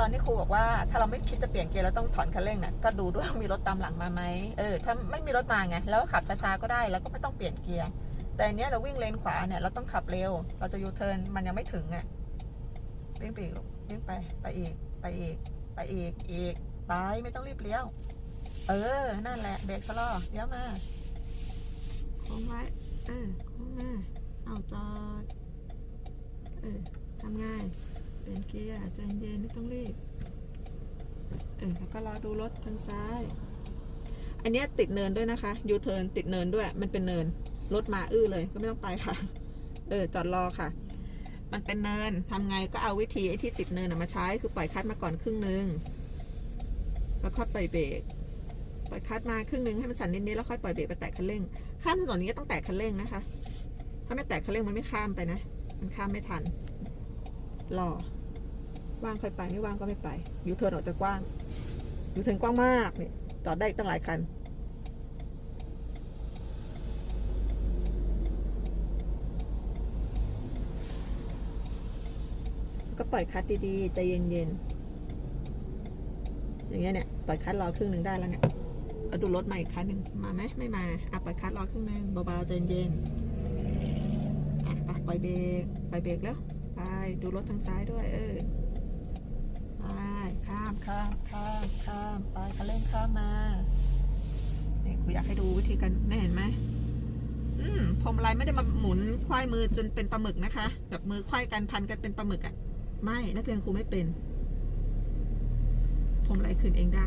ตอนที่ครูบอกว่าถ้าเราไม่คิดจะเปลี่ยนเกียร์เราต้องถอนคันเร่งน่ะก็ดูด้วยว่ามีรถตามหลังมาไหมเออถ้าไม่มีรถมาไงแล้วขับช้าๆก็ได้แล้วก็ไม่ต้องเปลี่ยนเกียร์แต่อันเนี้ยเราวิ่งเลนขวาเนี่ยเราต้องขับเร็ว เราจะยูเทิร์นมันยังไม่ถึงอะวิ่งไปอีกลูกวิ่งไปไปอีกไปอีกไปอีกอีกไปไม่ต้องรีบเลี้ยว เออ นั่นแหละเบรกชะลอเลี้ยวมาโค้งไว้เออโค้งมาเอาจอดเออทำง่าย เป็นเกียร์ใจเย็นไม่ต้องรีบเออแล้วก็รอดูรถทางซ้าย อันนี้ติดเนินด้วยนะคะยูเทิร์นติดเนินด้วย มันเป็นเนินรถมาอื้อเลยก็ไม่ต้องไปค่ะ เออจอดรอค่ะ มันเป็นเนินทำไงก็เอาวิธีไอ้ที่ติดเนินมาใช้คือปล่อยคัดมาก่อนครึ่งหนึ่งแล้วค่อยปล่อยเบรกปล่อยคัดมาครึ่งหนึ่งให้มันสั่นนิดๆแล้วค่อยปล่อยเบรกไปแตะคันเร่ง ข้ามถนนนี้ก็ต้องแตะคันเร่งนะคะ ถ้าไม่แตะคันเร่งมันไม่ข้ามไปนะ มันข้ามไม่ทันรอ ว่างค่อยไปไม่ว่างก็ไม่ไปยูเทิร์นออกจะกว้างยูเทิร์นกว้างมากนี่จอดได้ตั้งหลายคันก็ปล่อยคัดดีๆใจเย็นๆอย่างเงี้ยเนี่ยปล่อยคัดรอครึ่งหนึ่งได้แล้วเนี่ยเอาดูรถใหม่อีกคันหนึ่งมาไหมไม่มาอะปล่อยคัดรอครึ่งหนึ่งเบาๆใจเย็นๆอะปปล่อยเบรกปล่อยเบรกแล้วไปดูรถทางซ้ายด้วย เออ ข้ามข้ามข้ามข้ามไปคันเร่งข้ามมานี่ครูอยากให้ดูวิธีการนี่เห็นไหมอืมพรมอะไรไม่ได้มาหมุนควายมือจนเป็นปลาหมึกนะคะ แบบมือควายกันพันกันเป็นปลาหมึกอะ่ะ ไม่นักเรียนครูไม่เป็นพรมอะไรคืนเองได้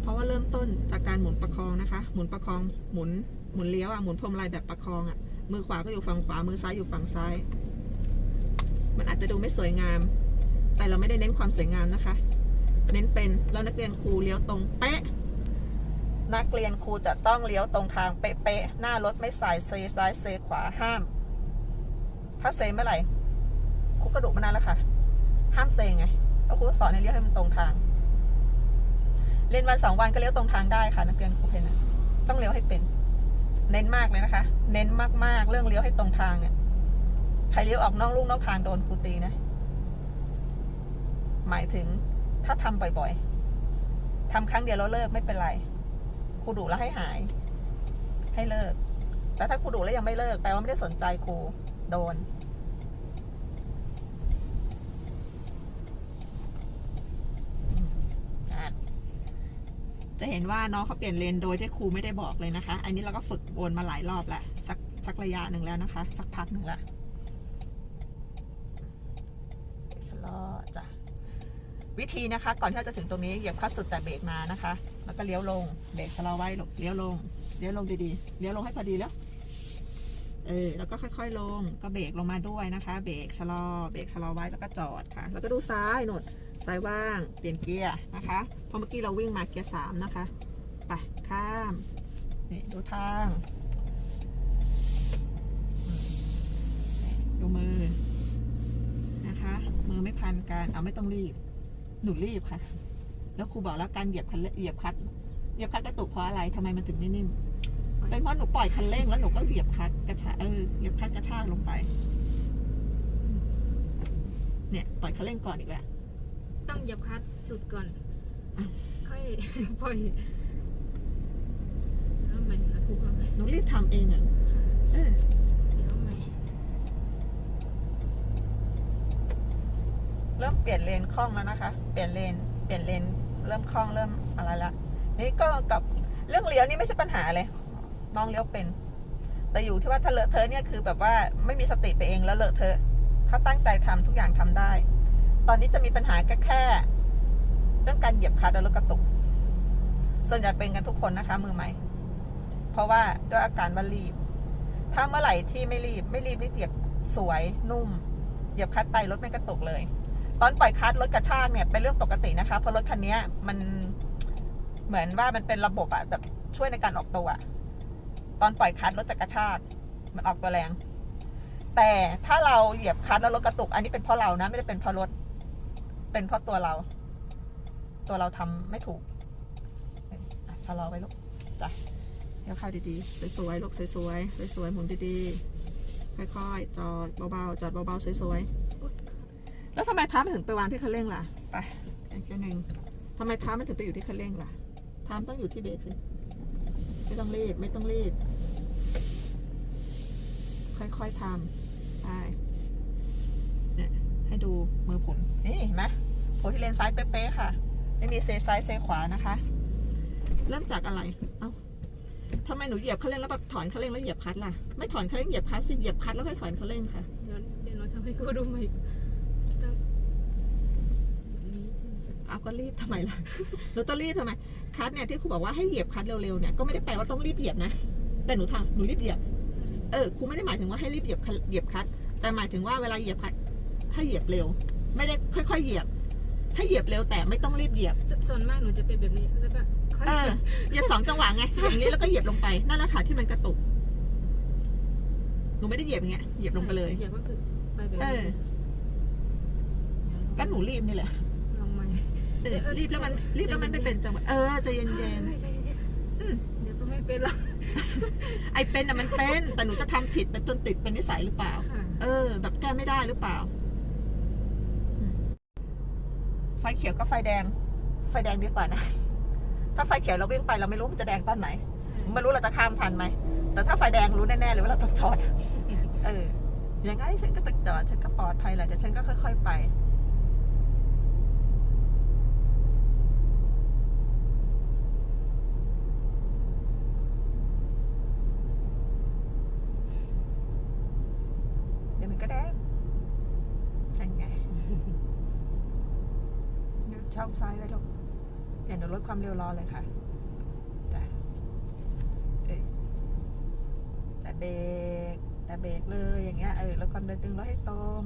เพราะว่าเริ่มต้นจากการหมุนประคองนะคะ หมุนประคองหมุนหมุนเลี้ยวอะ่ะหมุนพรมอะไรแบบประคองอะ่ะมือขวาก็อยู่ฝั่งขวามือซ้ายอยู่ฝั่งซ้าย มันอาจจะดูไม่สวยงาม แต่เราไม่ได้เน้นความสวยงามนะคะ เน้นเป็นแล้วนักเรียนครูเลี้ยวตรงเป๊ะ นักเรียนครูจะต้องเลี้ยวตรงทางเป๊ะๆหน้ารถไม่สายเซซ้ายเซขวาห้าม ถ้าเซเมื่อไหร่ครูกระดุมานานแล้วค่ะ ห้ามเซไงแล้วครูก็สอนให้เลี้ยวให้มันตรงทาง เรียนวันสองวันก็เลี้ยวตรงทางได้ค่ะ นักเรียนครูเพนนะต้องเลี้ยวให้เป็น เน้นมากเลยนะคะ เน้นมากๆ เรื่องเลี้ยวให้ตรงทางเนี่ยใครเลี้ยวออกนอกลูกนอกทางโดนครูตีนะ หมายถึงถ้าทำบ่อยๆทำครั้งเดียวแล้วเลิกไม่เป็นไรครูดุแล้วให้หาย ให้เลิก แต่ถ้าครูดุแล้วยังไม่เลิกแปลว่าไม่ได้สนใจครูโดน จะเห็นว่าน้องเขาเปลี่ยนเลนโดยที่ครูไม่ได้บอกเลยนะคะ อันนี้เราก็ฝึกวนมาหลายรอบแล้วสักสักระยะหนึ่งแล้วนะคะ สักพักหนึ่งละลอจ้ะ วิธีนะคะ ก่อนที่เราจะถึงตรงนี้เหยียบคลัตสุดแต่เบรกมานะคะ แล้วก็เลี้ยวลงเบรกชะลอไว้ลูกเลี้ยวลงเลี้ยวลงดีๆเลี้ยวลงให้พอดีแล้วเออแล้วก็ค่อยๆลงก็เบรกลงมาด้วยนะคะ เบรกชะลอเบรกชะลอไว้แล้วก็จอดค่ะ แล้วก็ดูซ้ายหนดซ้ายว่างเปลี่ยนเกียร์นะคะเพราะเมื่อกี้เราวิ่งมาเกียร์สามนะคะไปข้ามนี่ดูทางอืมนี่ดูมือนะคะ มือไม่พันกันเอาไม่ต้องรีบ หนูรีบค่ะ แล้วครูบอกแล้วการเหยียบคันเร่งเหยียบคลัดเหยียบคลัดกระตุกเพราะอะไรทำไมมันถึงไม่นิ่มเป็นเพราะหนูปล่อยคันเร่งแล้วหนูก็เหยียบคลัดกระชากเออเหยียบคลัดกระชากลงไป เนี่ยปล่อยคันเร่งก่อนอีกแล้วต้องเหยียบคลัดสุดก่อนอะค่อยปล่อยเอาใหม่ค่ะครูเอาใหม่หนูรีบทำเองอะเออ เดี๋ยวเอาใหม่ เริ่มเปลี่ยนเลนคล่องแล้วนะคะ เปลี่ยนเลน เปลี่ยนเลน เริ่มคล่องเริ่มอะไรละ นี่ก็กับเรื่องเลี้ยวนี่ไม่ใช่ปัญหาเลย น้องเลี้ยวเป็น แต่อยู่ที่ว่าถ้าเลอะเทอะเนี่ยคือแบบว่าไม่มีสติไปเองแล้วเลอะเทอะ ถ้าตั้งใจทำทุกอย่างทำได้ ตอนนี้จะมีปัญหาแค่แค่ เรื่องการเหยียบคลัดแล้วรถกระตุก ส่วนใหญ่เป็นกันทุกคนนะคะ มือใหม่ เพราะว่าด้วยอาการว่ารีบ ถ้าเมื่อไหร่ที่ไม่รีบ ไม่รีบไม่เหยียบสวยนุ่ม เหยียบคลัดไปรถไม่กระตุกเลย ตอนปล่อยคลัดรถกระชากเนี่ยเป็นเรื่องปกตินะคะ เพราะรถคันนี้มันเหมือนว่ามันเป็นระบบอะแบบช่วยในการออกตัวอะตอนปล่อยคลัดรถจะกระชากมันออกตัวแรง แต่ถ้าเราเหยียบคลัดแล้วรถกระตุก อันนี้เป็นเพราะเรานะไม่ได้เป็นเพราะรถ เป็นเพราะตัวเรา ตัวเราทำไม่ถูกะชะลอไว้ลูกจ้ะเดี๋ยวเข้าดีๆสวยๆลูกสวยๆสวยๆหมุนดีๆค่อยๆจอดเบาๆจอดเบาๆสวยๆ แล้วทำไมเท้ามันถึงไปวางที่คันเร่งล่ะ ไปอีกอันหนึ่งทำไมเท้ามันถึงไปอยู่ที่คันเร่งล่ะเท้ามันต้องอยู่ที่เบรกสิ ไม่ต้องรีบ ไม่ต้องรีบ ค่อยๆทำไปเนี่ยให้ดูมือผุนนี่เห็นไหมโพที่เลนซ้ายเป๊ะๆค่ะ ไม่มีเซซ้ายเซขวานะคะ เริ่มจากอะไร เอ้าทำไมหนูเหยียบคันเร่งแล้วแบบถอนคันเร่งแล้วเหยียบคลัดล่ะ ไม่ถอนคันเร่งเหยียบคลัดสิ เหยียบคลัดแล้วค่อยถอนคันเร่งค่ะเดี๋ยวเดี๋ยวเราทำให้กูดูใหม่ต้องนี่ เอาก็รีบทำไมล่ะหนูต้องรีบทำไมคัดเนี่ยที่ครูบอกว่าให้เหยียบคัดเร็วๆเนี่ยก็ไม่ได้แปลว่าต้องรีบเหยียบนะ แต่หนูทำหนูรีบเหยียบ เออครูไม่ได้หมายถึงว่าให้รีบเหยียบคันเหยียบคัดแต่หมายถึงว่าเวลาเหยียบคัดให้เหยียบเร็ว ไม่ได้ค่อยๆเหยียบ ให้เหยียบเร็วแต่ไม่ต้องรีบเหยียบสส่วนมากหนูจะเป็นแบบนี้แล้วก็ค่อยเออเหยียบสองจังหวะไงอย่างนี้แล้วก็เหยียบลงไปนั่นแหละค่ะที่มันกระตุกหนูไม่ได้เหยียบอย่างเงี้ยเหยียบลงไปเลยเหยียบก็คือไปแบบเอนี้อก็หนูรีบนี่แหละลองใหม่ เออรีบแล้วมันรีบแล้วมันไม่เป็นจังหวะเออใจเย็นเฮ้ยใจเย็นๆอืมๆเดี๋ยวก็ไม่เป็นหรอกไอเป็นอะมันเป็นแต่หนูจะทำผิดเป็นจนติดเป็นนิสัยหรือเปล่า ค่ะเออ แบบแก้ไม่ได้หรือเปล่าอืมไฟเขียวกับไฟแดง ไฟแดงดีกว่านะ ถ้าไฟเขียวเราวิ่งไปเราไม่รู้มันจะแดงตอนไหน ใช่ไม่รู้เราจะข้ามทันไหม แต่ถ้าไฟแดงรู้แน่ๆเลยว่าเราต้องจอด เออ อย่างไงฉันก็ต้องจอด ฉันก็ปลอดภัยแหละเดี๋ยวฉันก็ค่อย ๆ ไป เดี๋ยวมันก็แดงนั่นไงเดี๋ยวช่ องซ้ายไว้ลูกเดี๋ยวหนูลดความเร็วรอเลยค่ะจ้ะเอ้ยแต่เบรกแต่เบรกเลยอย่างเงี้ยเออล้วความเร็วดึงรถให้ตรง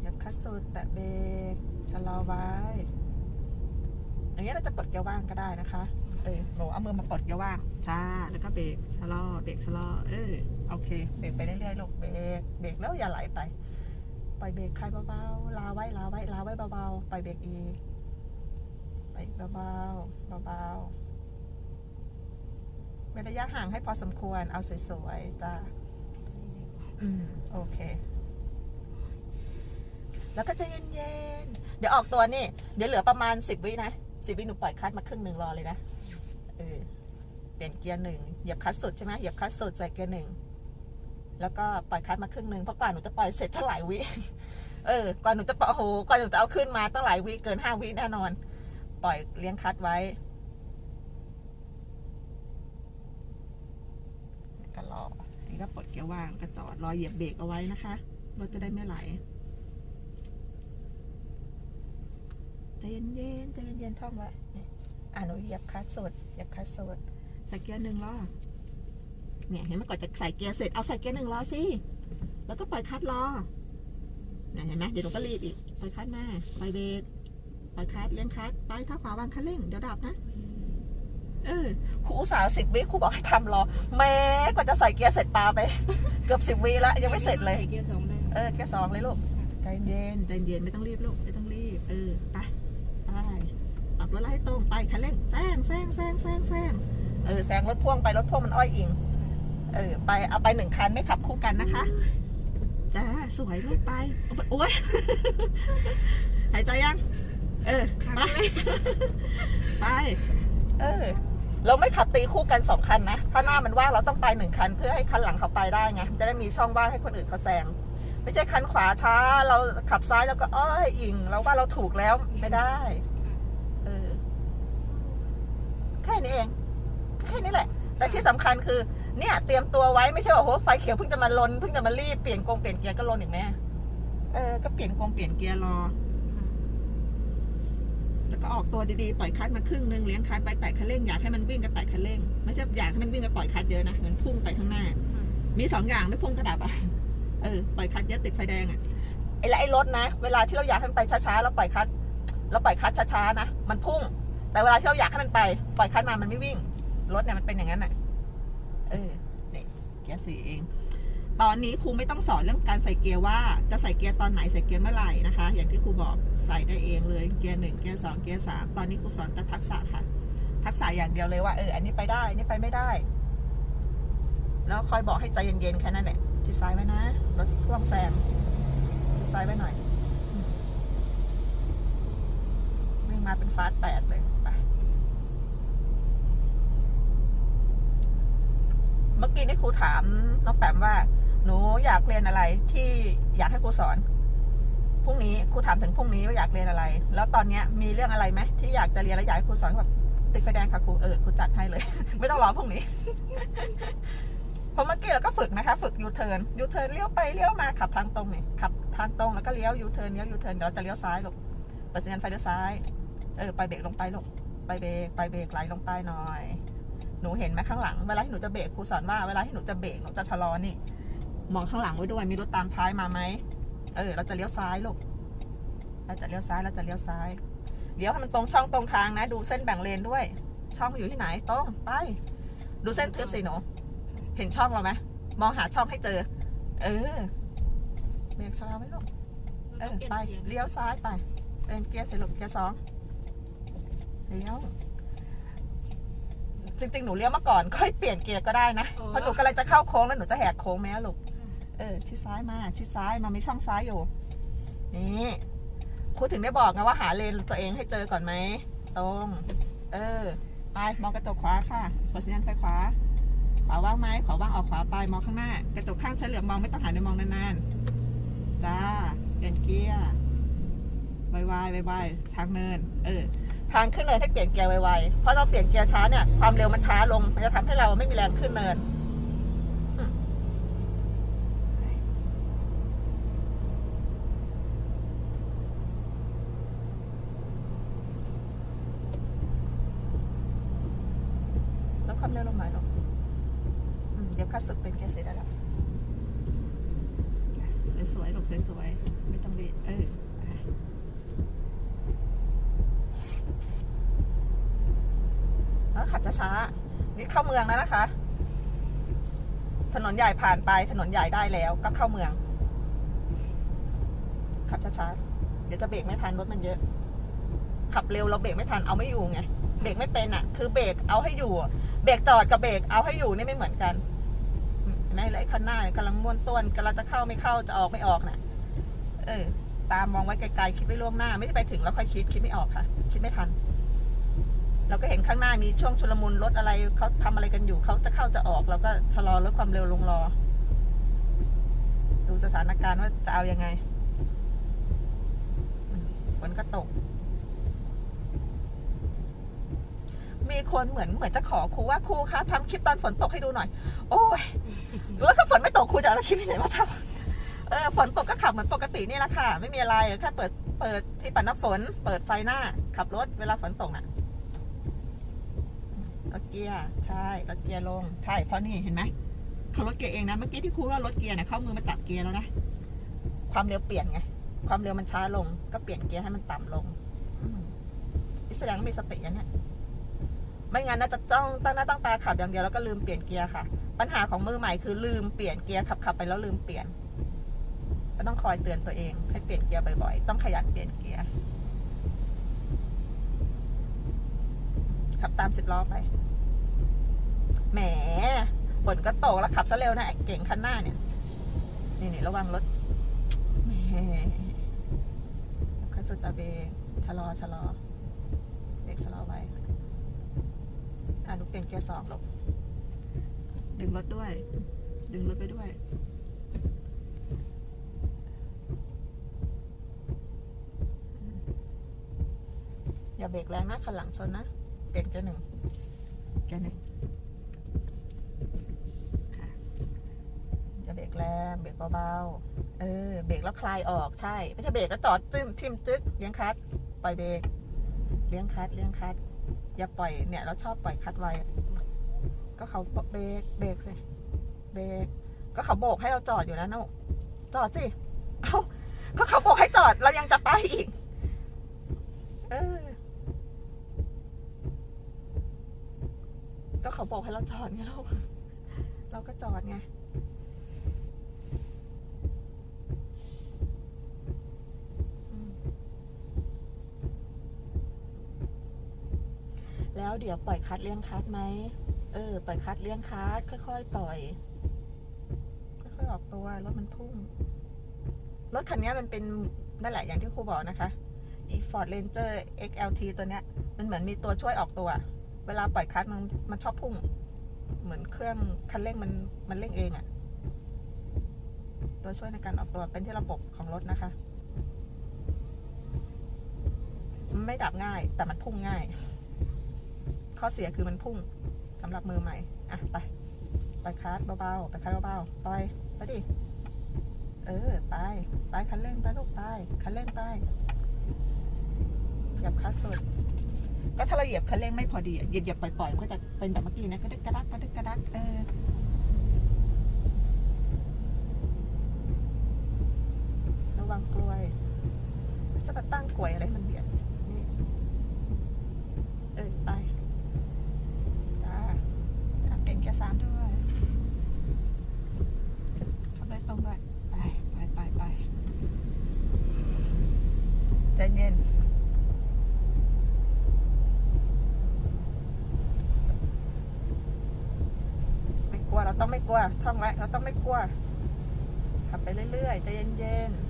อย่าคัดสุดแต่เบรกชะลอไว้ อย่างเงี้ยเราจะปลดเกียร์ว่างก็ได้นะคะ เออหนูเอามือมาปลดเกียร์ว่างจ้าแล้วก็เบรกชะลอเบรกชะลอเออโอเคเบรกไปเรื่อยๆลูกเบรกเบรกแล้วอย่าไหลไป ปล่อยเบรกคลายเบาๆลาไว้ลาไว้ลาไว้เบาๆปล่อยเบรกอีกไปอีกเบาๆเบาๆเว้นระยะห่างให้พอสมควรเอาสวยๆจ้าอืมโอเค แล้วก็ใจะเย็นๆเดี๋ยวออกตัวนี่ เดี๋ยวเหลือประมาณสิบวินะสิบวิหนูปล่อยคัดมาครึ่งหนึ่งรอเลยนะเออเปลี่ยนเกียร์หนึ่งเหยียบคัดสุดใช่ไหมเหยียบคัดสุดใส่เกียร์หนึ่ง แล้วก็ปล่อยคลัดมาครึ่งหนึ่งเพราะกว่าหนูจะปล่อยเสร็จจะหลายวิเออก่อนหนูจะปล่อยโอ้โหก่อนหนูจะเอาขึ้นมาต้องหลายวิเกินห้าวิแน่นอน ปล่อยเลี้ยงคลัดไว้ก็รอนี่ก็ปลดเกียร์ว่างก็จอดรอเหยียบเบรกเอาไว้นะคะรถจะได้ไม่ไหลใจเย็นๆใจเย็นๆท่องไว้นี่อ่าหนูเหยียบคลัดสุดเหยียบคลัดสุดใส่เกียร์หนึ่งล้อ เนี่ยเห็นไหมก่อนจะใส่เกียร์เสร็จเอาใส่เกียร์หนึ่งล้อสิแล้วก็ปล่อยคลัดรอเนี่ยเห็นไหมเดี๋ยวหนูก็รีบอีกปล่อยคลัดมาปล่อยเบรกปล่อยคลัดเลี้ยงคลัดไปเท้าขวาวางคันเร่งเดี๋ยวดับนะเออครูอุตสาวสิบวิครูบอกให้ทำรอแม้กว่าจะใส่เกียร์เสร็จปาไป เกือบสิบวิแล้วยังไม่เสร็จเลยใส่เกียร์สองได้เออแค่สองเลยลูกใจเย็นใจเย็นไม่ต้องรีบลูกไม่ต้องรีบ เออไปไปปรับรถให้ตรงไปคันเร่งแซงแซงแซงแซงแซงเออแซงรถพ่วงไปรถพ่วงมันอ้อยอิง เออไปเอาไปหนึ่งคันไม่ขับคู่กันนะคะจ้าสวยลูกไป โอ้ยหายใจยัง เออครั้งไปแรกไป เออ เราไม่ขับตีคู่กันสองคันนะ ถ้าหน้ามันว่างเราต้องไปหนึ่งคัน เพื่อให้คันหลังเขาไปได้ไงจะได้มีช่องว่างให้คนอื่นเขาแซงไม่ใช่คันขวาช้า เราขับซ้ายแล้วก็อ้อยอิงเราว่าเราถูกแล้วไม่ได้ เออ แค่นี้เอง แค่นี้แหละ แต่ที่สำคัญคือ เนี่ยเตรียมตัวไว้ไม่ใช่ว่าโหไฟเขียวเพิ่งจะมาลนเพิ่งจะมารีบเปลี่ยนกงเปลี่ยนเกียร์ก็ลนอีกไหมเออก็เปลี่ยนกงเปลี่ยนเกียร์รอ แล้วก็ออกตัวดีๆปล่อยคัดมาครึ่งนึงเลี้ยงคัดไปแตะคันเร่งอยากให้มันวิ่งก็แตะคันเร่งไม่ใช่อยากให้มันวิ่งก็ปล่อยคัดเยอะนะเหมือนพุ่งไปข้างหน้า มีสองอย่างไม่พุ่งกระดับอะเออปล่อยคัดเยอะติดไฟแดงอะไอ้และไอ้รถนะ เวลาที่เราอยากให้มันไปช้าๆเราปล่อยคัดเราปล่อยคัดช้าๆนะมันพุ่ง แต่เวลาที่เราอยากให้มันไป ปล่อยคัดมามันไม่วิ่งรถเนี่ยมันเป็นอย่างนั้นอะ เออเนี่ยเกียร์สี่เอง ตอนนี้ครูไม่ต้องสอนเรื่องการใส่เกียร์ว่า จะใส่เกียร์ตอนไหนใส่เกียร์เมื่อไหร่นะคะ อย่างที่ครูบอกใส่ได้เองเลยเกียร์หนึ่งเกียร์สองเกียร์สามตอนนี้ครูสอนแต่ทักษะค่ะ ทักษะอย่างเดียวเลยว่าเอออันนี้ไปได้อันนี้ไปไม่ได้ แล้วคอยบอกให้ใจเย็นๆแค่นั้นแหละชิดซ้ายไว้นะรถพ่วงแซงชิดซ้ายไว้หน่อยอืมวิ่งมาเป็นฟาสต์แปดเลยไป เมื่อกี้นี่ครูถามน้องแปมว่า หนูอยากเรียนอะไรที่อยากให้ครูสอนพรุ่งนี้ครูถามถึงพรุ่งนี้ว่าอยากเรียนอะไร แล้วตอนเนี้ยมีเรื่องอะไรไหมที่อยากจะเรียนแล้วอยากให้ครูสอนแบบติดไฟแดงค่ะครูเออครูจัดให้เลย ไม่ต้องรอพรุ่งนี้เพราะเมื่อกี้เราก็ฝึกนะคะ ฝึกยูเทิร์นยูเทิร์นเลี้ยวไปเลี้ยวมาขับทางตรงนี่ขับทางตรงแล้วก็เลี้ยวยูเทิร์นเลี้ยวยูเทิร์นเดี๋ยวเราจะเลี้ยวซ้ายลูกเปิดสัญญาณไฟเลี้ยวซ้าย เออไปเบรกลงไปลูกไปเบรกไปเบรกไหลลงไปหน่อย หนูเห็นไหมข้างหลัง เวลาที่หนูจะเบรกครูสอนว่าเวลาที่หนูจะเบรกหนูจะชะลอนี่ มองข้างหลังไว้ด้วยมีรถตามท้ายมาไหมเออ เราจะเลี้ยวซ้ายลูกเราจะเลี้ยวซ้ายเราจะเลี้ยวซ้ายเดี๋ยวให้มันตรงช่องตรงทางนะ ดูเส้นแบ่งเลนด้วย ช่องอยู่ที่ไหนตรงไป ดูเส้นทึบสิหนูเห็นช่องเราไหมมองหาช่องให้เจอ เออเบรกชะลอไว้ลูกเออไปเลี้ยวซ้ายไป เป็นเกียร์สิลูกเกียร์สองเลี้ยว จริงๆ หนูเลี้ยวมาก่อน ค่อยเปลี่ยนเกียร์ก็ได้นะเพราะหนูกำลังจะเข้าโค้งแล้วหนูจะแหกโค้งไหมอะลูก เออชิดซ้ายมาชิดซ้ายมามีช่องซ้ายอยู่ นี่ครูถึงได้บอกไงว่าหาเลนตัวเองให้เจอก่อนไหมตรง เออ ไปมองกระจกขวาค่ะเปิดสัญญาณไฟขวา ขวาว่างไหมขวาว่างออกขวาไปมองข้างหน้า กระจกข้างใช้เหลือบมองไม่ต้องหันไปมองนานๆจ้าเปลี่ยนเกียร์ไวๆไวๆทางเนิน เออ ทางขึ้นเนินให้เปลี่ยนเกียร์ไวๆ เพราะเราเปลี่ยนเกียร์ช้าเนี่ยความเร็วมันช้าลง มันจะทำให้เราไม่มีแรงขึ้นเนินลดความเร็วลงหน่อยลูกอืมเดี๋ยวคัดสุดเป็นเกียร์เสร็จแล้วสวยๆ ลูกสวยๆ ไม่ต้องรีบเออไป แล้วขับช้าๆนี่เข้าเมืองแล้วนะคะ ถนนใหญ่ผ่านไปถนนใหญ่ได้แล้วก็เข้าเมือง ขับช้าๆเดี๋ยวจะเบรกไม่ทันรถมันเยอะ ขับเร็วเราเบรกไม่ทันเอาไม่อยู่ไงเบรกไม่เป็นอะ คือเบรกเอาให้อยู่ เบรกจอดกับเบรกเอาให้อยู่นี่ไม่เหมือนกันอืมในไรคันหน้าเนี่ยกำลังม้วนต้วนกำลังจะเข้าไม่เข้าจะออกไม่ออกน่ะ เออ ตามมองไว้ไกลๆคิดไว้ล่วงหน้า ไม่ได้ไปถึงแล้วค่อยคิดคิดไม่ออกค่ะ คิดไม่ทัน เราก็เห็นข้างหน้ามีช่วงชุลมุนรถอะไรเขาทำอะไรกันอยู่เขาจะเข้าจะออกเราก็ชะลอลดความเร็วลงรอ ดูสถานการณ์ว่าจะเอาอยังไงมฝนก็ตก มีคนเหมือนเหมือนจะขอครูว่าครูคะทำคลิปตอนฝนตกให้ดูหน่อย โอ้ยแล้วถ้าฝนไม่ตกครูจะเอาคลิปที่ไหนมาทำเออฝนตกก็ขับเหมือนปกตินี่แหละค่ะ ไม่มีอะไรแค่เปิดเปิดที่ปัดน้ำฝน เปิดไฟหน้า ขับรถเวลาฝนตกน่ะ รถเกียร์ใช่รถเกียร์ลง ใช่เพราะนี่เห็นไหมเขารถเกียร์เองนะเมื่อกี้ที่ครูว่ารถเกียร์เนี่ยเข้ามือมาจับเกียร์แล้วนะความเร็วเปลี่ยนไงความเร็วมันช้าลง ก็เปลี่ยนเกียร์ให้มันต่ำลงอืมนี่แสดงว่ามีสติอันเนี่ยไม่งั้นน่าจะจ้องตั้งหน้าตั้งตาขับอย่างเดียวแล้วก็ลืมเปลี่ยนเกียร์ค่ะ ปัญหาของมือใหม่คือลืมเปลี่ยนเกียร์ขับขับไปแล้วลืมเปลี่ยน ก็ต้องคอยเตือนตัวเอง ให้เปลี่ยนเกียร์บ่อยๆ ต้องขยันเปลี่ยนเกียร์ขับตามสิบล้อไป แหมฝนก็ตกแล้วขับซะเร็วนะไอ้เก่งคันหน้าเนี่ย นี่นี่ระวังรถแหมคันสุดตาเบชะลอชะลอเบรกชะลอไว้อะหนูเปลี่ยนเกียร์สองลงดึงรถด้วย ดึงรถไปด้วยอย่าเบรกแรงนะคันหลังชนนะเปลี่ยนเกียร์หนึ่งเกียร์หนึ่งค่ะอย่าเบรกแรงเบรกเบาๆ เออ เบรกแล้วคลายออกใช่ ไม่ใช่เบรกแล้วจอดจึ้มทิมจึ๊กเลี้ยงคัดปล่อยเบรกเลี้ยงคัดเลี้ยงคัดอย่าปล่อยเนี่ยเราชอบปล่อยคัดไว้ก็เขาเบรกเบรกสิเบรกก็เขาโบกให้เราจอดอยู่แล้วนะจอดสิเอ้าก็เขาโบกให้จอดเรายังจะไปอีก เออ ก็เขาบอกให้เราจอดไงเราเราก็จอดไง อืม แล้ว เดี๋ยวปล่อยคัดเลี้ยงคัดไหม เออ ปล่อยคัดเลี้ยงคัดค่อยๆปล่อย ค่อยๆออกตัวรถมันพุ่ง รถคันนี้มันเป็นนั่นแหละอย่างที่ครูบอกนะคะอี Ford Ranger XLT ตัวเนี้ย มันเหมือนมีตัวช่วยออกตัว เวลาปล่อยคลัตช์มันมันชอบพุ่ง เหมือนเครื่องคันเร่งมันมันเร่งเองอะตัวช่วยในการออกตัวเป็นที่ระบบของรถนะคะ ไม่ดับง่ายแต่มันพุ่งง่าย ข้อเสียคือมันพุ่งสำหรับมือใหม่ อะ ไป ไปคลัสเบาๆ ไปคลัสเบาๆปล่อยไปดิ เออ ไป ไปคันเร่งไปลูกไป คันเร่งไปเหยียบคลัสสุด ก็ถ้าเราเหยียบคันเร่งไม่พอดี เหยียบเหยียบปล่อยๆ ก็จะเป็นแบบเมื่อกี้นะกระดึกกระดักกระดึกกระดัก เออระวังกลวย จะมาตั้งกลวยอะไรมันเบียด นี่ เออ ไป จ้าจ้าเป็นแกยร์สามด้วยขับได้ตรงด้วยไปไปไปไปใจเย็น ไม่ กลัวเราต้องไม่กลัวท่องไว้เราต้องไม่กลัวขับไปเรื่อยๆใจเย็นๆ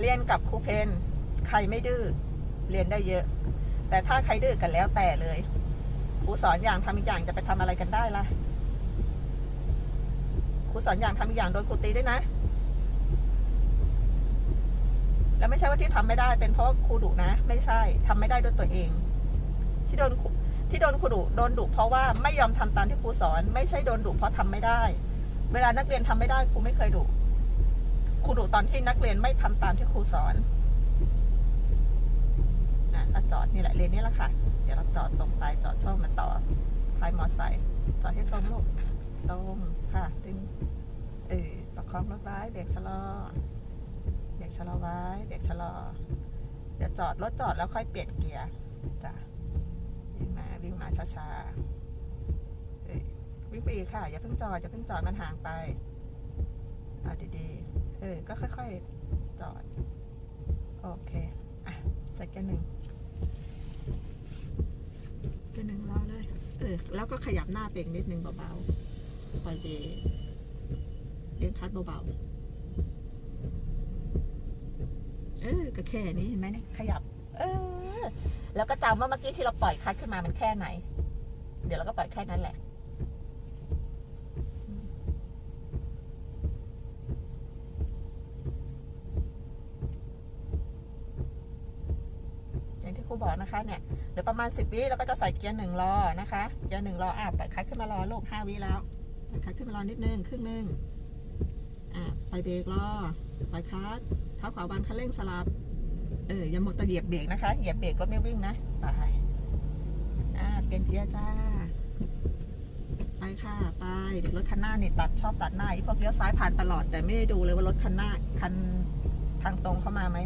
เรียนกับครูเพนใครไม่ดื้อเรียนได้เยอะ แต่ถ้าใครดื้อกันแล้วแต่เลยครูสอนอย่างทำอีกอย่างจะไปทำอะไรกันได้ล่ะครูสอนอย่างทำอีกอย่างโดนครูตีด้วยนะ แล้วไม่ใช่ว่าที่ทำไม่ได้เป็นเพราะครูดุนะ ไม่ใช่ทำไม่ได้ด้วยตัวเอง ที่โดนที่โดนครูดุโดนดุเพราะว่าไม่ยอมทำตามที่ครูสอน ไม่ใช่โดนดุเพราะทำไม่ได้ เวลานักเรียนทำไม่ได้ครูไม่เคยดุครูดุตอนที่นักเรียนไม่ทำตามที่ครูสอนนะเราจอดนี่แหละเลนนี้แหละค่ะ เดี๋ยวเราจอดตรงไปจอดช่องมาต่อท้ายมอไซค์จอดให้ตรงลูกตรงค่ะดึงเออประคองรถไว้เบรกชะลอเบรกชะลอไว้เบรกชะลอเดี๋ยวจอดรถจอดแล้วค่อยเปลี่ยนเกียร์จ้ะ วิ่งมาวิ่งมาช้าๆเอ้ยวิ่งไปอีกค่ะ อย่าเพิ่งจอดอย่าเพิ่งจอดมันห่างไปเอาดีๆ เออ ก็ค่อยๆ จอด โอเค อะ ใส่เกียร์หนึ่งเกียร์หนึ่งรอเลย เออ แล้วก็ขยับหน้าเบรกนิดนึงเบาๆปล่อยเบรกเลี้ยงคลัดเบาๆ เออ ก็แค่นี้เห็นไหมเนี่ย ขยับ เออ แล้วก็จำว่าเมื่อกี้ที่เราปล่อยคัดขึ้นมามันแค่ไหน เดี๋ยวเราก็ปล่อยแค่นั้นแหละอย่างที่ครูบอกนะคะเนี่ยเดี๋ยวประมาณสิบวิเราก็จะใส่เกียร์หนึ่งรอนะคะเกียร์หนึ่งรออะปล่อยคัดขึ้นมารอลูกห้าวิแล้วปล่อยคัดขึ้นมารอนิดนึงครึ่งนึงอะปล่อยเบรกรอปล่อยคัดเท้าขวาวางคันเร่งสลับ เอออย่าหมดตะเหยียบเบรกนะคะ เหยียบเบรกรถไม่วิ่งนะไปอ่าเปลี่ยนเกียร์จ้า ไปค่ะ ไป เดี๋ยวรถคันหน้าเนี่ยตัดชอบตัดหน้าไอ้พวกเลี้ยวซ้ายผ่านตลอด แต่ไม่ได้ดูเลยว่ารถคันหน้าคันทางตรงเข้ามาไหม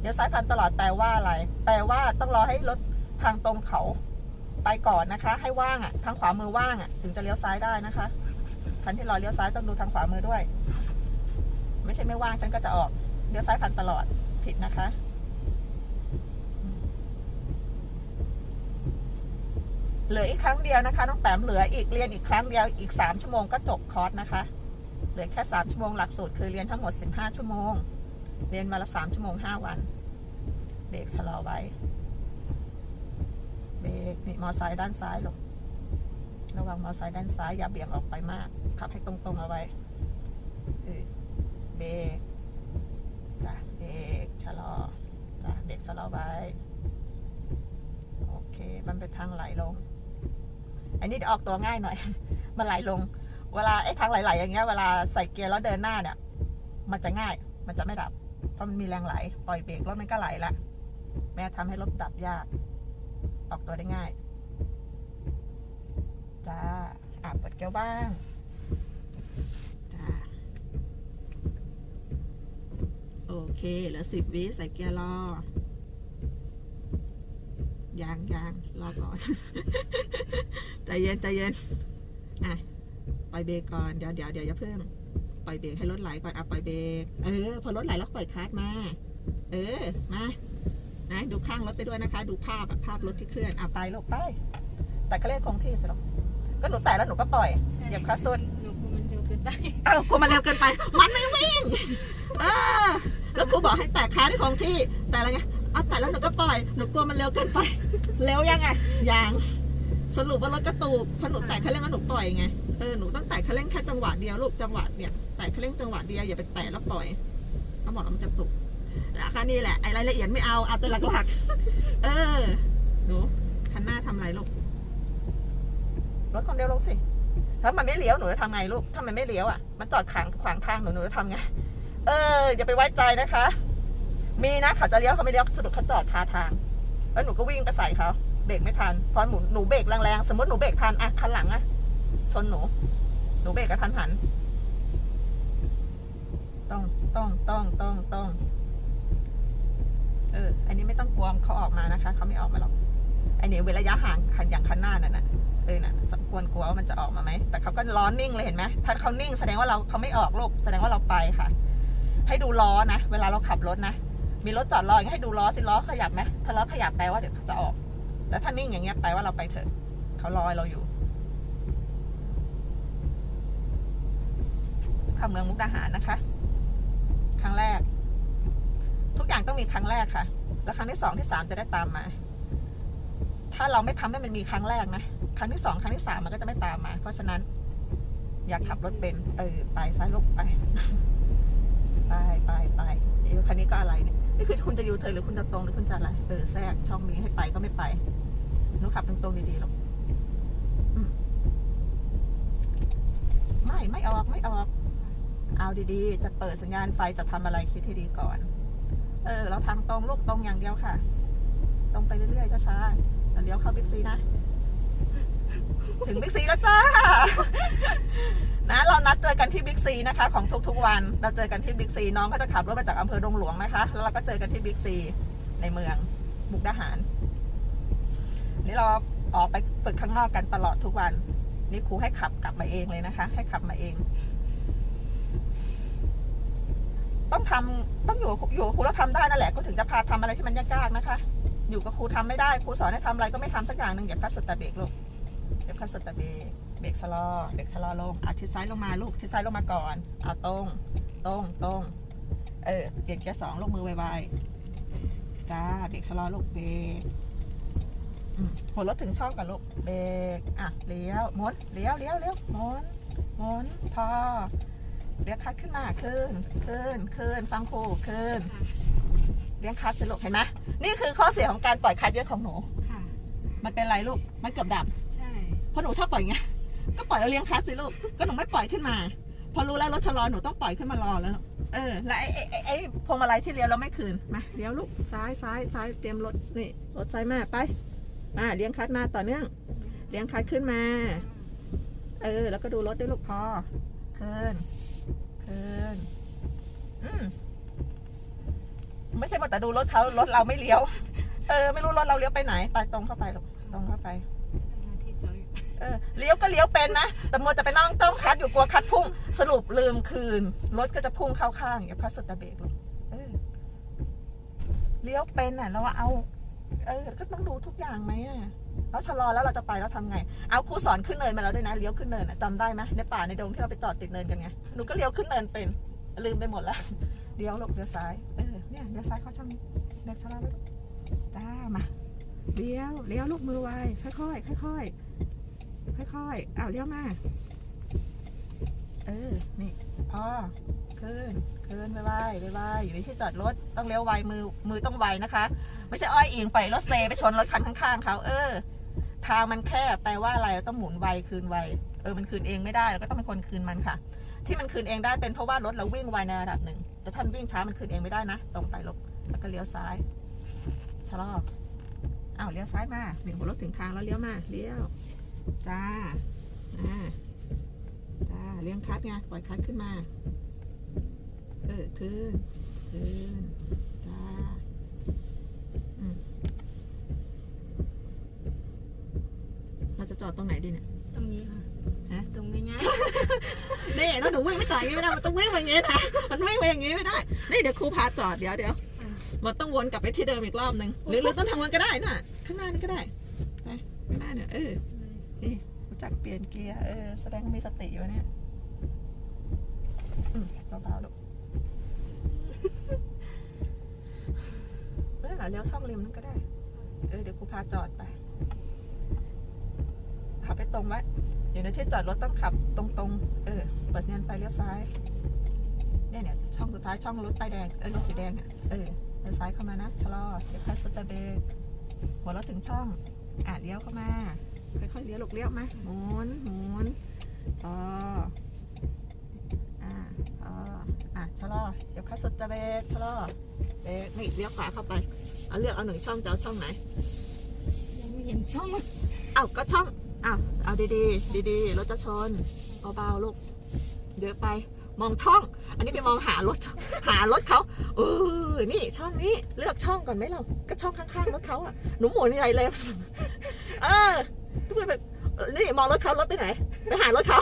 เลี้ยวซ้ายผ่านตลอดแปลว่าอะไร แปลว่าต้องรอให้รถทางตรงเขาไปก่อนนะคะ ให้ว่างอะ ทางขวามือว่างอะ ถึงจะเลี้ยวซ้ายได้นะคะคันที่รอเลี้ยวซ้ายต้องดูทางขวามือด้วย ไม่ใช่ไม่ว่างฉันก็จะออกเลี้ยวซ้ายผ่านตลอด ผิดนะคะ เหลืออีกครั้งเดียวนะคะน้องแปมเหลืออีกเรียนอีกครั้งเดียวอีกสามชั่วโมงก็จบคอร์สนะคะ เหลือแค่สามชั่วโมงหลักสูตรคือเรียนทั้งหมดสิบห้าชั่วโมง เรียนวันละสามชั่วโมงห้าวัน เบรกชะลอไว้ เบรกนี่มอไซค์ด้านซ้ายลงระวังมอไซค์ด้านซ้ายอย่าเบี่ยงออกไปมาก ขับให้ตรงๆเอาไว้เบรก กชะลอจ้ะเบรกชะลอไว้โอเค มันเป็นทางไหลลง อันนี้ออกตัวง่ายหน่อย มันไหลลง เวลาไอ้ทางไหลๆอย่างเงี้ยเวลาใส่เกียร์แล้วเดินหน้าเนี่ย มันจะง่าย มันจะไม่ดับ เพราะมันมีแรงไหล ปล่อยเบรกรถมันก็ไหลละแม้ทำให้รถดับยาก ออกตัวได้ง่าย จ้าอะเปิดเกียวบ้าง จ้า โอเคเหลือสิบวิใส่เกียร์รอยางยางรอก่อน ใจเย็นใจเย็น อะ ปล่อยเบรกก่อน เดี๋ยวเดี๋ยวเดี๋ยวอย่าเพิ่ง ปล่อยเบรกให้รถไหลก่อน อะ ปล่อยเบรก เออ พอรถไหลแล้วก็ปล่อยคลัสมา เออ มานะดูข้างรถไปด้วยนะคะ ดูภาพอะภาพรถที่เคลื่อนอะไปลูกไป แต่ก็เลขคงที่สิลูกก็หนูแตะแล้วหนูก็ปล่อยใช่เหยียบคลัตช์สุดหนูกลัวมันเร็วเกินไปเอ้ากลัวมันเร็วเกินไป มันไม่วิ่งเออแล้วครูบอกให้แตะค้าที่ของที่ แต่อะไรไงเอาแตะแล้วหนูก็ปล่อย หนูกลัวมันเร็วเกินไป เร็วยังไงยังสรุปว่ารถกระตุกพอหนูแตะคันเร่งแล้วหนูปล่อยไง เออ หนูต้องแตะคันเร่งแค่จังหวะเดียวลูกจังหวะเนี่ย แตะคันเร่งจังหวะเดียวอย่าไปแตะแล้วปล่อยเขาบอกแล้วมันจะตุกแล้วก็นี่แหละ ไอ้รายละเอียดไม่เอา เอาแต่หลักๆ เออ หนูคันหน้าทำอะไรลูก รถความเร็วลงสิ ถ้ามันไม่เลี้ยวหนูจะทำไงลูกถ้ามันไม่เลี้ยวอะมันจอดขวางขวางทางหนูหนูจะทำไงเอออย่าไปไว้ใจนะคะ มีนะเขาจะเลี้ยวเขาไม่เลี้ยวสรุปเขาจอดคาทาง แล้วหนูก็วิ่งไปใส่เขาเบรกไม่ทันพอหนูหนูเบรกแรงๆสมมติหนูเบรกทันอะคันหลังอะชนหนู หนูเบรกกระทันหัน ต้องต้องต้องต้องต้องเออ อันนี้ไม่ต้องกลัวเขาออกมานะคะเขาไม่ออกมาหรอก อันนี้เว้นระยะห่างคันอย่างคันหน้านั่นน่ะเออน่ะจะควรกลัวว่ามันจะออกมาไหมแต่เขาก็ล้อนิ่งเลยเห็นไหมถ้าเขานิ่งแสดงว่าเราเขาไม่ออกลูกแสดงว่าเราไปค่ะ ให้ดูล้อนะ เวลาเราขับรถนะมีรถจอดรออย่างให้ดูล้อสิล้อขยับไหมถ้าล้อขยับแปลว่าเดี๋ยวเขาจะออก แต่ถ้านิ่งอย่างเงี้ยแปลว่าเราไปเถอะเขารอเราอยู่ขับเมืองมุกดาหารนะคะ ครั้งแรก ทุกอย่างต้องมีครั้งแรกค่ะ แล้วครั้งที่สองที่สามจะได้ตามมา ถ้าเราไม่ทำให้มันมีครั้งแรกนะ ครั้งที่สองครั้งที่สามมันก็จะไม่ตามมา เพราะฉะนั้น อยากขับรถเป็นเออไปซ้ายลูกไปไปไปไปเดี๋ยวคันนี้ก็อะไรเนี่ยนี่คือคุณจะยูเทิร์นหรือคุณจะตรงหรือคุณจะอะไรเออแทรกช่องนี้ให้ไปก็ไม่ไปหนูขับตรงๆดีๆหรอกไม่ไม่ออกไม่ออก เอาดีๆ จะเปิดสัญญาณไฟจะทำอะไรคิดให้ดีก่อน เออ เราทางตรงลูกตรงอย่างเดียวค่ะ ตรงไปเรื่อยๆช้าๆ เลี้ยวเข้าบิ๊กซีนะ ถึงบิ๊กซีแล้วจ้า นะ เรานัดเจอกันที่บิ๊กซีนะคะ ของทุกๆวัน เราเจอกันที่บิ๊กซีน้องก็จะขับรถมาจากอำเภอดงหลวงนะคะ แล้วเราก็เจอกันที่บิ๊กซีในเมืองมุกดาหาร นี่เราออกไปฝึกข้างนอกกันตลอดทุกวัน นี่ครูให้ขับกลับมาเองเลยนะคะ ให้ขับมาเอง ต้องทำต้องอยู่อยู่ครูแล้วทำได้นั่นแหละ ก็ถึงจะพาทำอะไรที่มันยากๆนะคะ อยู่กับครูทำไม่ได้ครูสอนให้ทำอะไรก็ไม่ทำสักอย่างหนึ่งอย่าพลาดสตาเบรกลูกอย่าพลาดสตาเบรกเบรกชะลอเบรกชะลอลงอะชิดซ้ายลงมาลูกชิดซ้ายลงมาก่อนเอาตรงตรงตรงเออเปลี่ยนเกียร์สองลูกมือไวๆจ้าเบรกชะลอลูกเบรกหัวรถถึงช่องก่อนลูกเบรกอะเลี้ยวหมุนเลี้ยวเลี้ยวเลี้ยวหมุนหมุนพอเลี้ยวคัดขึ้นมาขึ้นขึ้นขึ้นฟังครูขึ้น เลี้ยงคัดสิลูกเห็นไหมนี่คือข้อเสียของการปล่อยคัดเยอะของหนู ค่ะ มันเป็นไรลูก มันเกือบดับ ใช่ เพราะหนูชอบปล่อยไง ก็ปล่อยแล้วเลี้ยงคัสสิลูก ก็หนูไม่ปล่อยขึ้นมา พอรู้แล้วรถชะลอหนูต้องปล่อยขึ้นมารอแล้ว เออ แล้วไอ้ไอ้ไอ้ไอ้พวงมาลัยที่เลี้ยวเราไม่คืน มาเลี้ยวลูก ซ้ายซ้ายซ้ายเตรียมรถ นี่ รถซ้ายมาไป มาเลี้ยงคัสมาต่อเนื่อง เลี้ยงคัสขึ้นมา เออ แล้วก็ดูรถด้วยลูกพอขึ้นขึ้นอืม ไม่ใช่หมดแต่ดูรถเขารถเราไม่เลี้ยว เออ ไม่รู้รถเราเลี้ยวไปไหน ไปตรงเข้าไปลูกตรงเข้าไป เออ เลี้ยวก็เลี้ยวเป็นนะ แต่มัวจะไปนั่งต้องคัดอยู่กลัวคัดพุ่ง สรุปลืมคืน รถก็จะพุ่งเข้าข้างอย่าพลาดสตาเบรกลูกเออ เลี้ยวเป็นอะ เราเอา เออ ก็ต้องดูทุกอย่างไหมอะแล้วชะลอแล้วเราจะไปแล้วทำไง เอาครูสอนขึ้นเนินมาแล้วด้วยนะ เลี้ยวขึ้นเนินจำได้ไหมในป่าในดงที่เราไปจอดติดเนินกันไง หนูก็เลี้ยวขึ้นเนินเป็น ลืมไปหมดแล้ว เลี้ยวหลบเลี้ยวซ้ายเออเนี่ยเลี้ยวซ้ายเขาช่างเลี้ยวชะลอเลยจ้ามาเลี้ยวเลี้ยวลูกมือไวค่อยๆค่อยๆค่อยๆอ้าวเลี้ยวมาเออนี่พอขึ้นขึ้นไปไวไปไวอยู่ในที่จอดรถต้องเลี้ยวไวมือมือต้องไวนะคะ ไม่ใช่อ้อยเอิงไปรถเซไปชนรถคันข้างๆเขาเออ ทางมันแคบแปลว่าอะไรเราต้องหมุนไวคืนไวเออมันคืนเองไม่ได้เราก็ต้องเป็นคนคืนมันค่ะ ที่มันคืนเองได้เป็นเพราะว่ารถเราวิ่งไวในระดับหนึ่ง แต่ถ้านวิ่งช้ามันคืนเองไม่ได้นะ ตรงไปลบแล้วก็เลี้ยวซ้ายชะลออ้าวเลี้ยวซ้ายมาเบี่ยงหัวรถถึงทางแล้วเลี้ยวมาเลี้ยวจ้าอ่าจ้าเลี้ยงคัดไงปล่อยคัดขึ้นมาเออขึ้นขึ้นจ้าเราจะจอดตรงไหนดีเนี่ย ตรงนี้ค่ะ ฮะตรงง่ายนี่แล้วหนูวิ่งไม่จอดอย่างนี้ไม่ได้มันต้องวิ่งไปอย่างนี้นะมันวิ่งไปอย่างนี้ไม่ได้ นี่เดี๋ยวครูพาจอดเดี๋ยวเดี๋ยวอ่ามันต้องวนกลับไปที่เดิมอีกรอบหนึ่งหรือหรือต้องทางวนก็ได้น่ะ ข้างหน้านี่ก็ได้ไปข้างหน้าเนี่ยเออๆนี่จักเปลี่ยนเกียร์เออแสดงว่ามีสติอยู่เนี่ยอืมเบาๆลูกเออเลี้ยวช่องริมนั่นก็ได้ เออเดี๋ยวครูพาจอดไป ขับไปตรงไว้เดี๋ยวในที่จอดรถต้องขับตรงๆ เออ เปิดเนียนไปเลี้ยวซ้ายเนี่ยเนี่ยช่องสุดท้ายช่องรถป้ายแดงเออรถสีแดงอะเออเลี้ยวซ้ายเข้ามานะชะลอเดี๋ยวคัสจะเบรกหัวเราถึงช่องอะเลี้ยวเข้ามาค่อยๆเลี้ยวลูกเลี้ยวมาหมุนหมุนพออ่าพออะชะลอเดี๋ยวคัสจะเบรกชะลอเบรกนี่เลี้ยวขวาเข้าไปเอาเลือกเอาหนึ่งช่องจะเอาช่องไหนยังไม่เห็นช่องเลยเอาก็ช่องเอาเอา ดีๆ ดีๆ รถจะชน เบาๆ ลูกเดี๋ยไป มองช่อง อันนี้ไปมองหารถ หารถเขาเออ นี่ช่องนี้ เลือกช่องก่อนไหมเรา ก็ช่องข้างๆ รถเขาอะ หนูหมุนใหญ่เลย เออทุกคนแบบนี่มองรถเขารถไปไหน ไปหารถเขา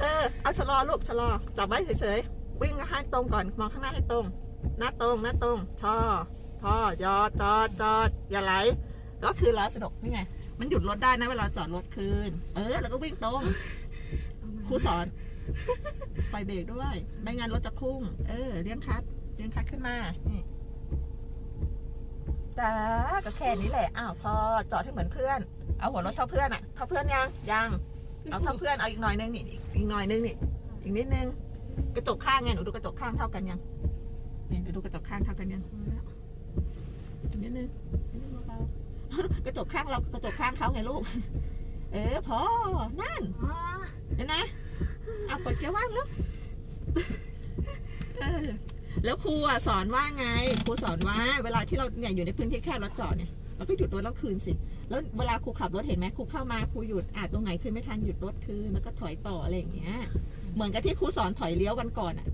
เออ เอาชะลอลูกชะลอ จับไว้เฉยๆ วิ่งให้ตรงก่อน มองข้างหน้าให้ตรง หน้าตรง หน้าตรงชอพอยอจอดจอดอย่าไหล ก็คือล้อสะดกนี่ไง มันหยุดรถได้นะเวลาจอดรถคืน เออ แล้วก็วิ่งตรงครูสอน ปล่อยเบรกด้วย ไม่งั้นรถจะพุ่ง เออ เลี้ยงคัด เลี้ยงคัดขึ้นมา นี่จ้าก็แค่นี้แหละ อ้าว พอจอดให้เหมือนเพื่อน เอาหัวรถเท่าเพื่อนอะเท่าเพื่อนยัง ยัง เอาเท่าเพื่อน เอาอีกหน่อยนึงนี่ อีกหน่อยนึงนี่ อีกนิดนึง กระจกข้างไง หนูดูกระจกข้างเท่ากันยังเนี่ยดูดูกระจกข้างเท่ากันยังอีกนิดนึง กระจกข้างเรากระจกข้างเขาไงลูก เออพอนั่นอ๋อเห็นไหมเอากดเกียร์ว่างแล้วเออแล้วครูอะสอนว่าไง ครูสอนว่าเวลาที่เราเนี่ยอยู่ในพื้นที่แคบรถจอดเนี่ยเราก็หยุดรถแล้วคืนสิ แล้วเวลาครูขับรถเห็นไหมครูเข้ามาครูหยุดอาจตรงไหนคืนไม่ทันหยุดรถคืนแล้วก็ถอยต่ออะไรอย่างเงี้ย เหมือนกับที่ครูสอนถอยเลี้ยววันก่อนอะ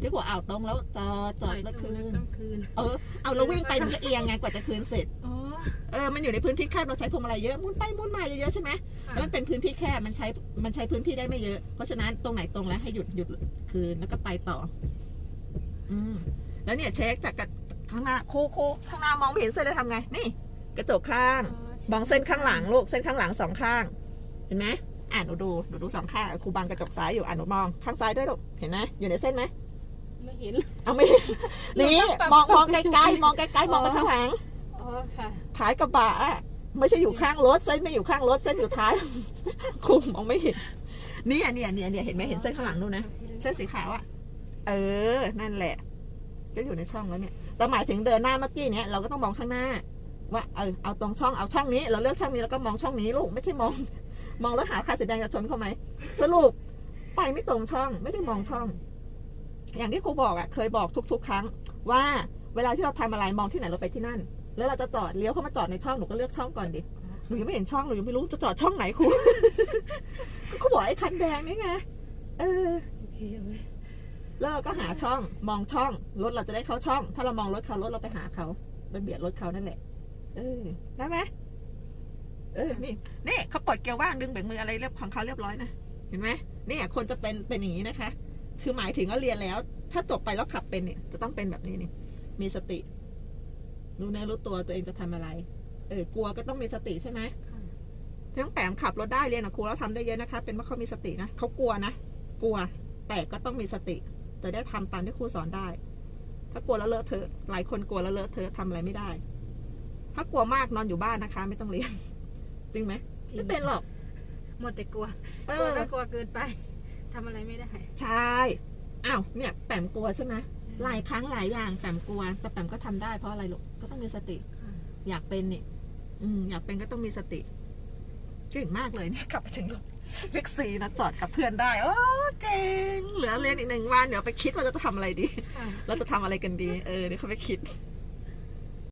ที่ครูเอาวตรงแล้วจอดจอดแล้วคืนต้องคืนเออเอาแล้ววิ่งไปมันก็เอียงไงกว่าจะคืนเสร็จ อ๋อ เออมันอยู่ในพื้นที่แคบเราใช้พวงมาลัยเยอะหมุนไปหมุนมาเยอะๆใช่ไหมค่ะแล้วมันเป็นพื้นที่แคบมันใช้มันใช้พื้นที่ได้ไม่เยอะ เพราะฉะนั้นตรงไหนตรงแล้วให้หยุดหยุดคืนแล้วก็ไปต่อ อืมแล้วเนี่ยเช็คจากกระข้างหน้าโคโคข้างหน้ามองไม่เห็นเส้นเลยทำไง นี่ กระจกข้างมองเส้นข้างหลังลูกเส้นข้างหลังสองข้าง เห็นไหมอ่านหนูดูหนูดูสองข้างครูบังกระจกซ้ายอยู่อ่านหนูมองข้างซ้ายด้วยลูกเห็นไหมอยู่ในเส้นไหมไม่เห็นเอาไม่เห็นนี่ปรับมองปรับมองไกลๆมองไกลๆมองไปข้างหลังอ๋อค่ะ ท้ายกระบะไม่ใช่อยู่ข้างรถเส้นไม่อยู่ข้างรถเส้นอยู่ท้ายคุมมองไม่เห็นนี่เนี่ยเนี่ยเนี่ยเห็นไหมเห็นเส้นข้างหลังนู่นนะเส้นสีขาวอะเออ นั่นแหละ ก็อยู่ในช่องแล้วเนี่ยแต่หมายถึงเดินหน้าเมื่อกี้เนี่ยเราก็ต้องมองข้างหน้า ว่าเออเอาตรงช่องเอาช่องนี้ เราเลือกช่องนี้แล้วก็มองช่องนี้ลูกไม่ใช่มอง มองแล้วหาคันสีแดงจะชนเขาไหมสรุปไปไม่ตรงช่อง ไม่ได้มองช่อง อย่างที่ครูบอกอะเคยบอกทุก ๆ ครั้ง ว่าเวลาที่เราทำอะไรมองที่ไหนเราไปที่นั่น แล้วเราจะจอดเลี้ยวเข้ามาจอดในช่องหนูก็เลือกช่องก่อนดิหนูยังไม่เห็นช่องหนูยังไม่รู้จะจอดช่องไหนครูก็เขาบอกไอ้คันแดงนี่ไงเออโอเคเอาไว้แล้วเราก็หาช่องมองช่องรถเราจะได้เข้าช่อง ถ้าเรามองรถเขารถเราไปหาเขาไปเบียดรถเขานั่นแหละ เออได้ไหมเออนี่นี่เขาปลดเกียร์ว่างดึงเบรกมืออะไรเรียบของเขาเรียบร้อยนะเห็นไหมเนี่ยคนจะเป็นเป็นอย่างนี้นะคะ คือหมายถึงว่าเรียนแล้ว ถ้าจบไปแล้วขับเป็นเนี่ย จะต้องเป็นแบบนี้นี่มีสติ รู้เนื้อรู้ตัวตัวเองจะทำอะไร เออกลัวก็ต้องมีสติใช่ไหมค่ะที่ต้องแปมขับรถได้เรียนกับครูแล้วทำได้เยอะนะคะ เป็นเพราะเขามีสตินะเขากลัวนะ กลัว แต่ก็ต้องมีสติ จะได้ทำตามที่ครูสอนได้ ถ้ากลัวแล้วเลอะเทอะ หลายคนกลัวแล้วเลอะเทอะทำอะไรไม่ได้ ถ้ากลัวมากนอนอยู่บ้านนะคะ ไม่ต้องเรียน จริงไหมไม่เป็นหรอก หมดแต่กลัวเอกลัวอก็กลัวเกินไปทำอะไรไม่ได้ ใช่ อ้าว เนี่ย แปมกลัวใช่ไหม หลายครั้งหลายอย่างแปมกลัว แต่แปมก็ทำได้เพราะอะไรลูกก็ต้องมีสติค่ะอยากเป็นเนี่ย อืมอยากเป็นก็ต้องมีสติเก่งมากเลยเนี่ยกลับไปถึงรถวิกซีนะจอดกับเพื่อนได้ โอ้เก่งเหลือเรียนอีกหนึ่งวันเดี๋ยวไปคิดว่าจะทำอะไรดีค่ะเราจะทำอะไรกันดี เออเดี๋ยวเขาไปคิด